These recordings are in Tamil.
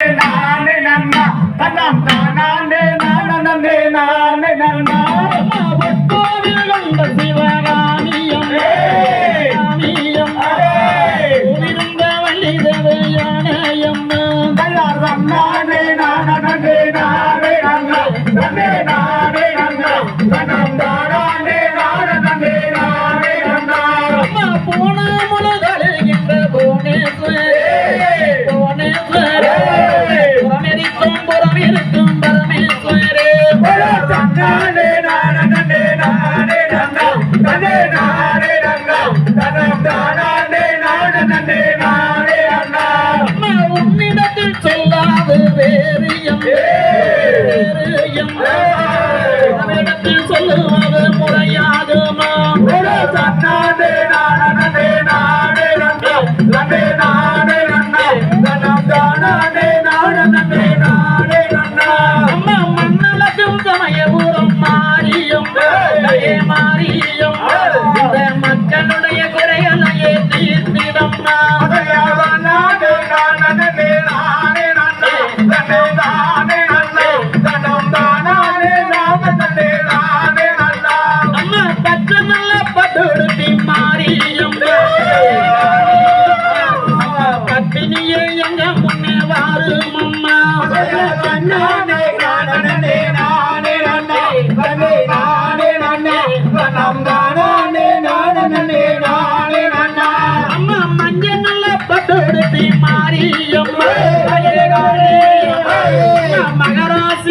நானே நன்னா தன்னாம் தானே தன்னால Amen.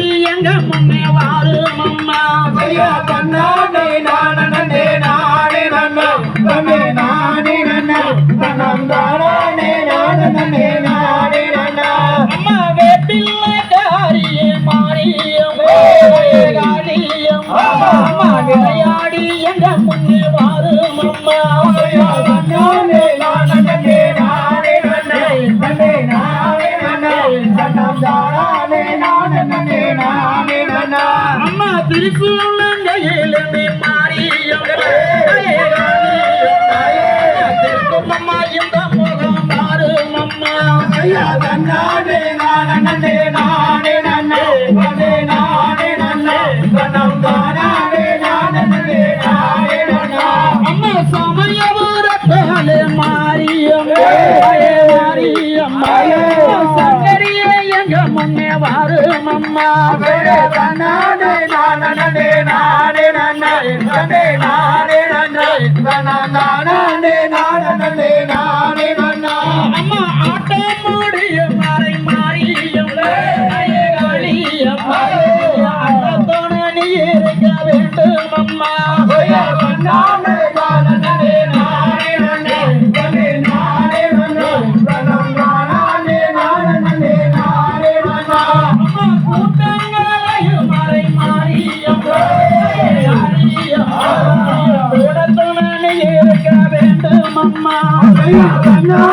ஆசி எங்க முன்னே வாரும் அம்மா ஐயா தன்னானே நானே நானே நன்னா தன்னே நானே நன்னா நானே நன்னா அம்மா வேப்பில்லை காரியே மாரியம் காரியம் அம்மா விளையாடி திருக்குழந்தையிலே மாறியம் திருக்குமம்மா சங்கரியே எங்க முன்னே வாரும் அம்மா. நன்னே நானே நன்னா நன்னே நானே நன்னா நன்னா நானே நானே நன்னே நானே நன்னா அம்மா ஆட்டம் மூடிய வேண்டும் அம்மா. Hey,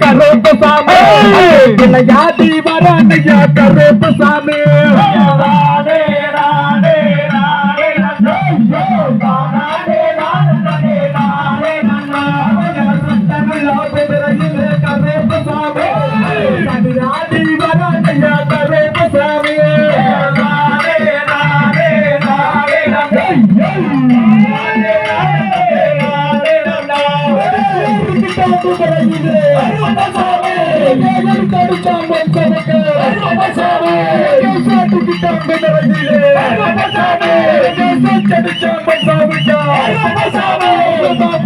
கருப்பு சாமி. இல்லையா தீவரானையா கருப்பு சாமி. குதிரையிலே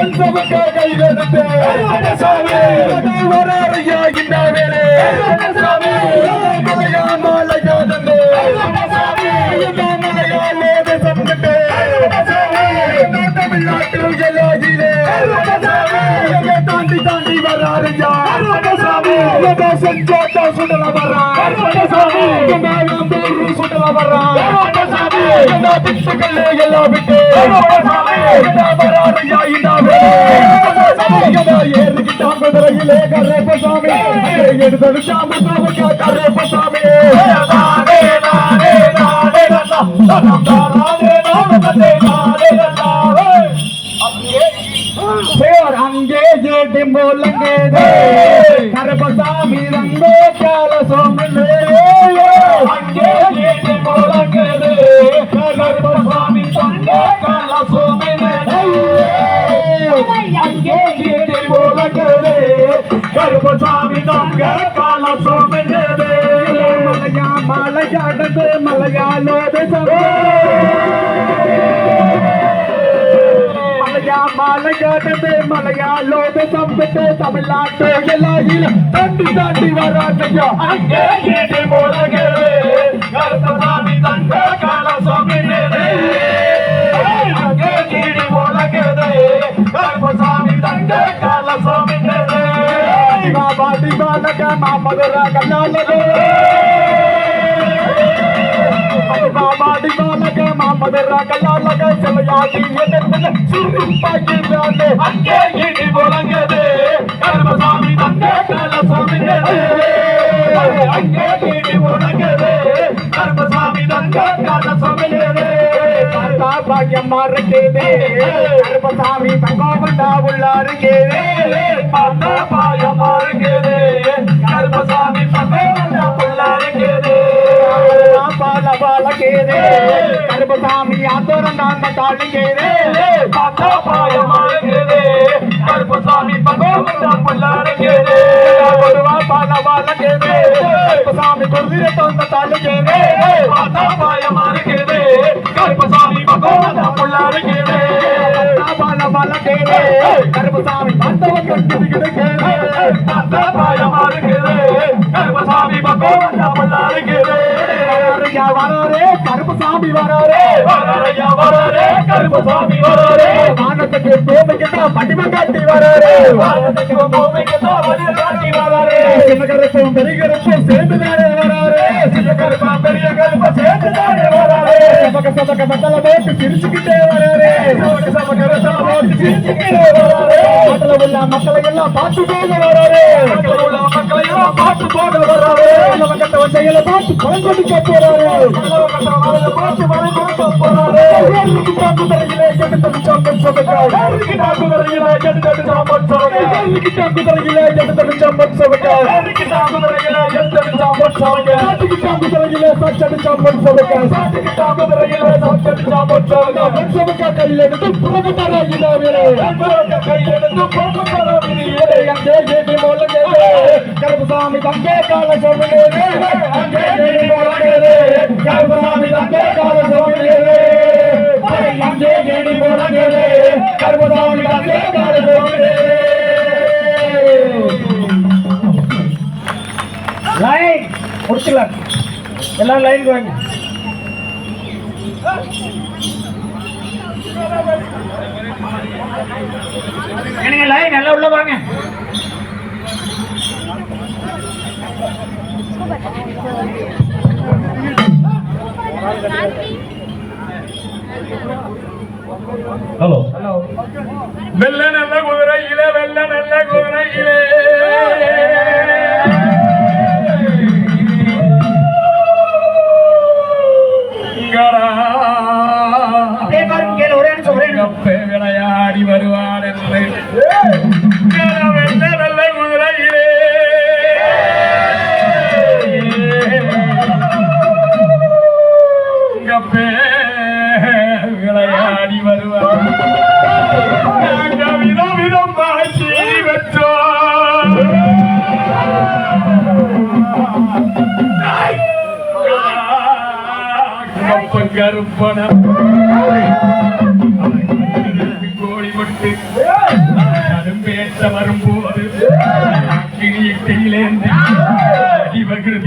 எடுத்தடிச்சான் வர்றான் சாட்டுக்கிட்டான் குதிரையிலே சுடல வரா சுடல வரா பிச்சுக்கள் எல்லாம் விட்டு கரேப்பசாமி. கரேப்பசாமி. அங்கே ஏடி மூலங்கே கரபசாமி ரங்கோ கால அங்கே மூலங்கே మలయాళోద మలయాళోదే మలయాళోద సంపటే తమిళనాడు ఎలాగిల తండ్రి తండ్రి వరాటయ్యా అంగే ఏడి మోడగేవే గర్త స్వామి తండ్రి కాల స్వామి నేనే అంగే ఏడి మోడగేదే గర్త స్వామి తండ్రి కాల స్వామి மூலகிறது கருப்பசாமி தங்க கால சுவாமினே பாடி பாலக மாமதுர கல்லாலகே மாடி பாலக மாமதுர கல்லாலக சிலையாடி எதிர்த்து சிரிப்பாகிறானே அங்கே இடி முழங்குது கருமசாமி தங்க கால சுவாமினே அங்கே இடி முழங்குது தாத்தா பாக்கியம்மா கால கருப்பசாமி பார்த்தா உள்ளா இருக்கேதே கருமசாமி தங்கோவண்டா உள்ளாருக்கேதே பார்த்தா பாயம்மா இருக்கேதே கருமசாமி தங்கோவண்டா உள்ளாருக்கேதே பால பாலக்கேதே கருமசாமி ஆத்தோரம் தான் தாளிக்கேதே பார்த்தா பாயம்மா இருக்கேதே கருமசாமி தங்கோவண்டா உள்ளாருக்கேதே கொடுவா பால பாலக்கேதே கருப்பசாமி குருதிரை தோந்த தாத்தா கருப்பசாமி பந்தவ கட்டி கிடக்கேதே பந்த பாயமா இருக்கேதே கருப்பசாமி பகவான புள்ளாருக்கேதே வரரையா வரரே. கருப்பசாமி வரரே. வரரையா வரரே கருப்பசாமி வரரே வானத்துக்கு பூமிக்கு தான் படிம கட்டி வரரே வானத்துக்கு பூமிக்கு தான் படிம கட்டி வரரே சிவகரசும் பெரியகரசும் சேர்ந்து தானே வரரே சிவகரசும் பெரிய கருப்ப சேர்ந்து தானே வரரே. சபக சபக மத்தல போட்டு சிரிச்சுக்கிட்டே வரரே. Beliin. மத்தல உள்ள மக்களை எல்லாம் பார்த்து போக வரரே மக்களை மக்களை எல்லாம் பார்த்து போக வரரே நம்ம கட்ட வச்சையில பார்த்து பணம் கொடுக்க போறாரு பார்த்து பணம் கொடுக்க போறாரு. தாக்கு தரையிலே சாம்பல் தரையிலே கெடுத்தது சாம்பல் தரையிலே தரையிலே கையில் கையில் புறகு தங்கே கால தங்கே கால தங்கே கால லைன் முடிச்சுக்கலாம் லைனுக்கு வாங்க. எனக்கு லைன் எல்லாம் உள்ள வாங்க. ஹலோ ஹலோ வெள்ள நல்ல குதிரையிலே வெள்ள நல்ல குதிரையிலே இங்கடா. கருப்பணம். கோழி மட்டு. கரும்பேற்ற வரும்போது கிணிய கையிலேந்து இவர்கள்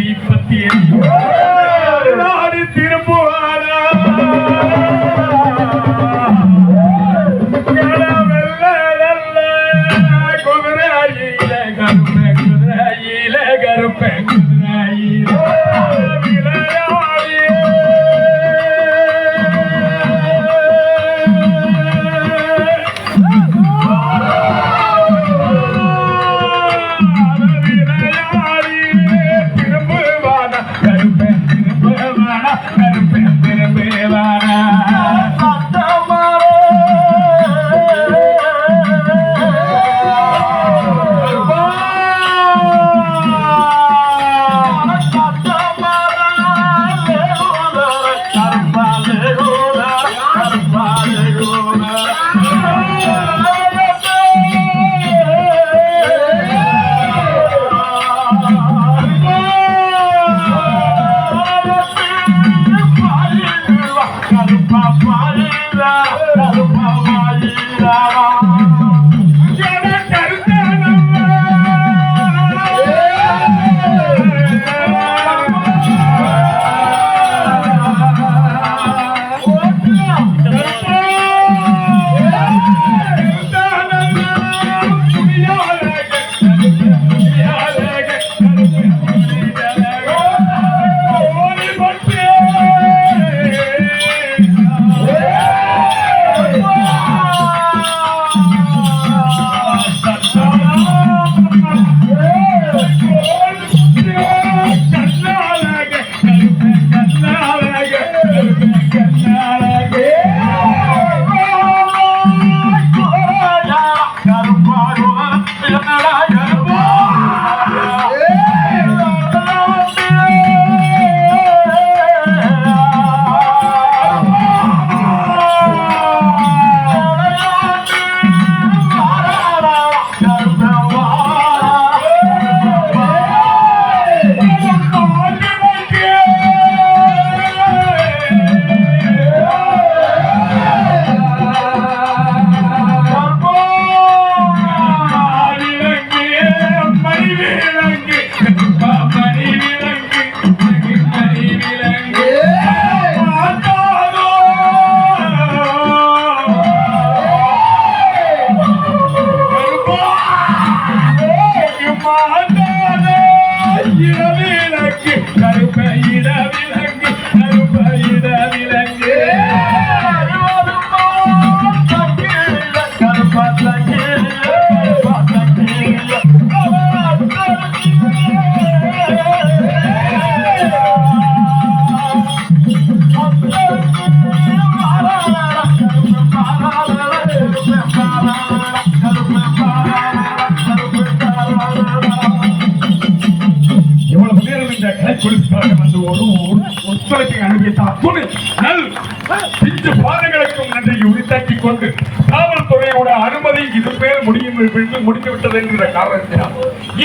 என்று முடிந்துவிட்டது என்கிற காரணத்தினால்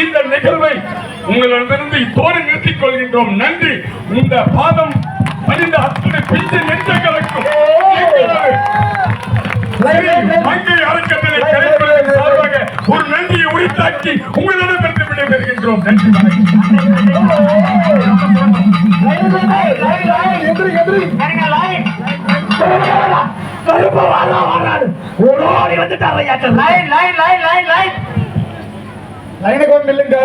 இந்த நிகழ்வை உங்களிடமிருந்து இத்தோடு நிறுத்திக் கொள்கின்றோம். நன்றி. இந்த பாதம் பதிந்த அத்துணை பிஞ்சு நெஞ்சங்களுக்கும் மங்கை அறக்கட்டளை கலைக்குழுவின் சார்பாக ஒரு நன்றியை உரித்தாக்கி உங்களிடம் பெற்று விடைபெறுகின்றோம். நன்றி வணக்கம். லைனுக்கு வந்து நில்லுங்க.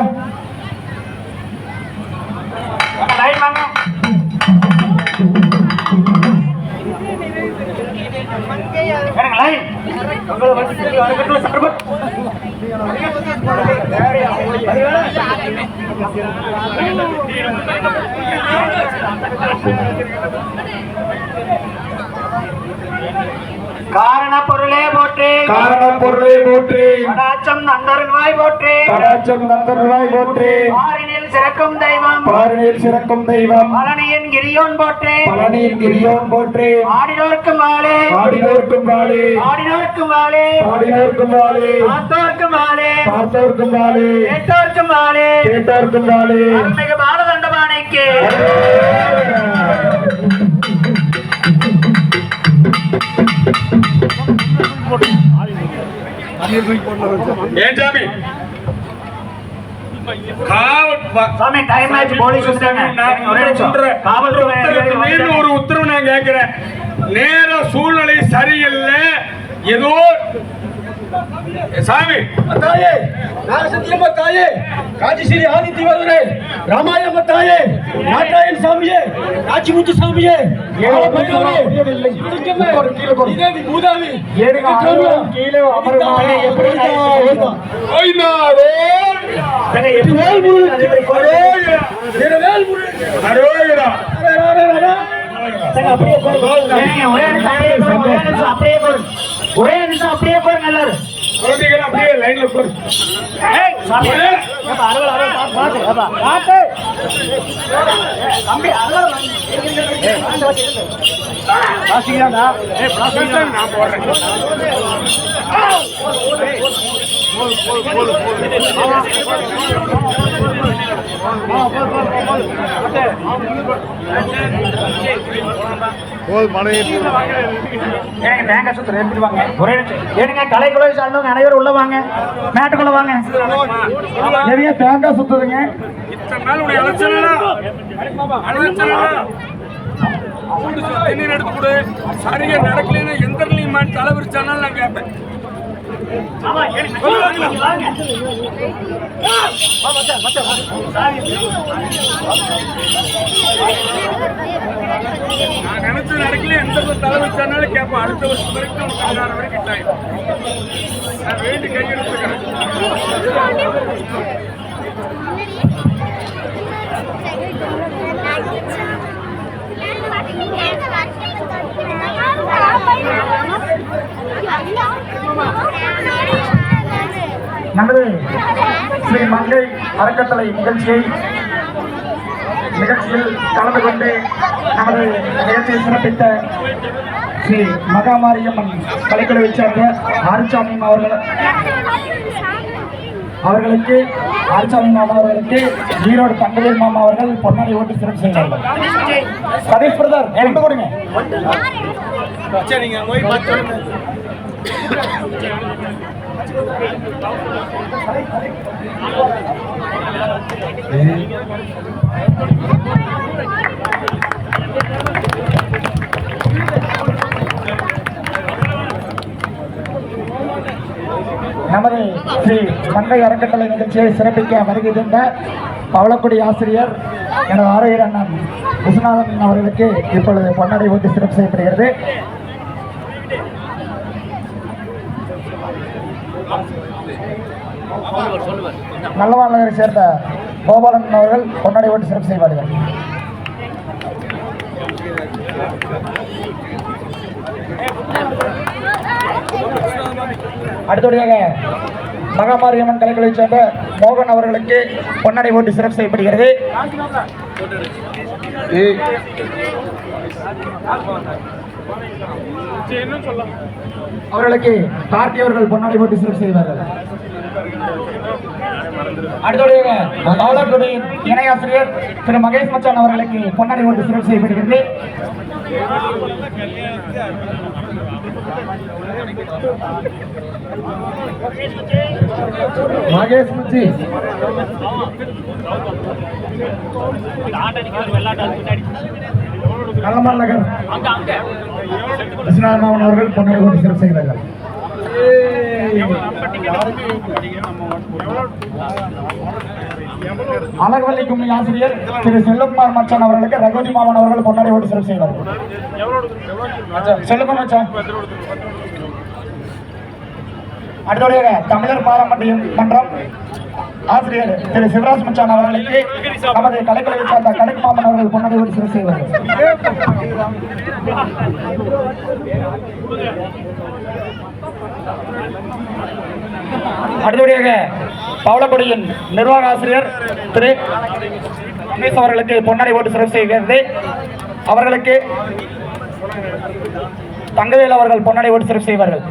காரண பொருளே போற்றி. காரண பொருளை போற்றி. கடாச்சம் நந்தருள்வாய் போற்றி. கடாச்சம் நந்தருவாய் போற்றி. ஆறினில் சிறக்கும் தெய்வம். பாரணியில் சிறக்கும் தெய்வம். பழனியின் கிரியோன் போற்றி. பழனியின் கிரியோன் போற்றி. ஆடினோர்க்கும் மாலே ஆடினோர்க்கும் வாழி. ஆடினோர்க்கும் மாலே ஆடினோர்க்கும் வாழி. பார்த்தோர்க்கும் மாலே பார்த்தோர்க்கும் வாழி. கேட்டோர்க்கும் வாழி. ஏன் சாமி? ஒரு உத்தரவு நான் கேட்கிறேன். நேர சூழ்நிலை சரியில்லை. ஏதோ స్వామి మతాయే నాగసత్యం మతాయే కాజీశ్రీ ఆది తివరునే రామాయ మతాయే నారాయణ స్వామియే రాజముత్తు స్వామియే ఇరవై వేలు అరవై ஒரே நிமிஷம் அப்படியே போடுங்க எல்லாரும் குழந்தைகள் அப்படியே லைன்ல வாசிக்கிறான். நான் போடுறேன். தேங்காய் சுத்தம் எடுத்துட்டு வாங்க. ஒரே ஏனுங்க, சார்ந்தவங்க அனைவரும் உள்ள வாங்க மேட்டுக்குள்ள வாங்க நிறைய தேங்காய் சுத்துதுங்க உடைய எடுத்து கொடு சரியா நடக்கலன்னு எந்த தலைவர் தலை நான் கேட்பேன் நான் நினைச்சது நடக்கல எந்த தலை வச்சாலும் கேட்பேன் அடுத்த வருஷம் வரைக்கும் உனக்கு பதினாறு வரைக்கும் டைம் நான் வேண்டி கையெழுத்துக்கிறேன் நமது ஸ்ரீ மங்கை அறக்கட்டளை நிகழ்ச்சியை நிகழ்ச்சியில் கலந்து கொண்டு நமது நிகழ்ச்சியை சிறப்பித்த ஸ்ரீ மகாமாரியம்மன் கலைக்குழுவை சேர்ந்த ஆரிச்சாமி அவர்கள் அவர்களுக்கு ஆரிச்சாமி மாமா அவர்களுக்கு ஈரோடு தங்கவேல் மாமா அவர்கள் பொன்னாடி ஓட்டு சிறப்பு செய்தார்கள். சதீஷ் பிரதர் கொண்டு கொடுங்க சரிங்க போய் நமது ஸ்ரீ மங்கை அறக்கட்டளை நிகழ்ச்சியை சிறப்பிக்க வருகை தந்த பவளக்குடி ஆசிரியர் எனது ஆரோக்கிய அண்ணன் விஸ்வநாதன் அவர்களுக்கு இப்பொழுது பொன்னடை ஊட்டி சிறப்பு செய்யப்படுகிறது. நல்லவாழ் நகரை சேர்ந்த கோபாலன் அவர்கள் பொன்னடை ஓட்டு சிறப்பு செய்வார்கள். அடுத்தபடியாக மகாமாரியம்மன் கலைகளைச் சேர்ந்த மோகன் அவர்களுக்கு பொன்னடை ஓட்டு சிறப்பு செய்யப்படுகிறது. அவர்களுக்கு கார்த்தி அவர்கள் பொன்னாடை ஓட்டு சிறப்பு செய்வார்கள். அடுத்தபடியாக பாலக்குடியின் இணையாசிரியர் திரு மகேஷ் மச்சான் அவர்களுக்கு பொன்னாடை ஓட்டு சிறப்பு செய்யப்படுகிறது மகேஷ் மச்சி. நல்லமர் நகர். மாவன் அவர்கள் பொன்னாடை ஓட்டு சிறப்பு செய்கிறார்கள். அழகவல்லி கும்மி ஆசிரியர் திரு செல்வகுமார் மச்சான் அவர்களுக்கு ரகுதி மாவன் அவர்கள் பொன்னாடி ஓட்டு சிறப்பு செய்வார்கள். செல்லுங்க மச்சான். அடுத்தபடியாக தமிழர் பாரம்பரியம் மன்றம் ஆசிரியர் திரு சிவராஜ் மச்சான் அவர்களுக்கு நமது கலைக்கலை சார்ந்த கடைக்கு மாமன் அவர்கள் பொன்னாடி ஓட்டு சிறப்பு செய்வார்கள். அடுத்தபடியாக பவளக்குடியின் நிர்வாக ஆசிரியர் திரு ரமேஷ் அவர்களுக்கு பொன்னாடை ஓட்டு சிறப்பு செய்கிறது அவர்களுக்கு தங்கவேல் அவர்கள் பொன்னாடை ஓட்டு சிறப்பு செய்வார்கள்.